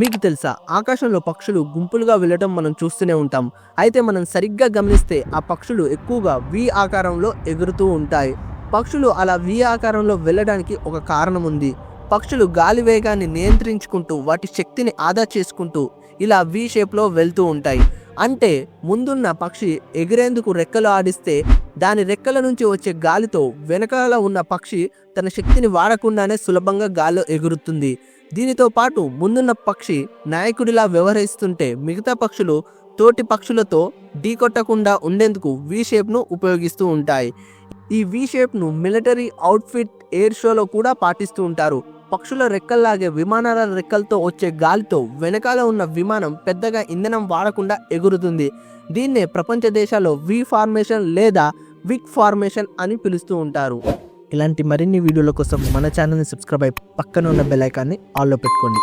మీకు తెలుసా ఆకాశంలో పక్షులు గుంపులుగా వెళ్ళటం మనం చూస్తూనే ఉంటాం. అయితే మనం సరిగ్గా గమనిస్తే ఆ పక్షులు ఎక్కువగా వి ఆకారంలో ఎగురుతూ ఉంటాయి. పక్షులు అలా వి ఆకారంలో వెళ్ళడానికి ఒక కారణం ఉంది. పక్షులు గాలి వేగాన్ని నియంత్రించుకుంటూ వాటి శక్తిని ఆదా చేసుకుంటూ ఇలా వి షేప్లో వెళ్తూ ఉంటాయి. అంటే ముందున్న పక్షి ఎగిరేందుకు రెక్కలు ఆడిస్తే దాని రెక్కల నుంచి వచ్చే గాలితో వెనకాల ఉన్న పక్షి తన శక్తిని వాడకుండానే సులభంగా గాలిలో ఎగురుతుంది. దీనితో పాటు ముందున్న పక్షి నాయకుడిలా వ్యవహరిస్తుంటే మిగతా పక్షులు తోటి పక్షులతో ఢీకొట్టకుండా ఉండేందుకు వి షేప్ను ఉపయోగిస్తూ ఉంటాయి. ఈ వి షేప్ను మిలిటరీ అవుట్ఫిట్ ఎయిర్ షోలో కూడా పాటిస్తూ ఉంటారు. పక్షుల రెక్కల్లాగే విమానాల రెక్కలతో వచ్చే గాలితో వెనకాల ఉన్న విమానం పెద్దగా ఇంధనం వాడకుండా ఎగురుతుంది. దీన్నే ప్రపంచ దేశాల్లో వి ఫార్మేషన్ లేదా విక్ ఫార్మేషన్ అని పిలుస్తూ ఉంటారు. ఇలాంటి మరిన్ని వీడియోల కోసం మన ఛానల్ని సబ్స్క్రైబ్ అయి పక్కన ఉన్న బెల్ ఐకాన్ని ఆల్లో పెట్టుకోండి.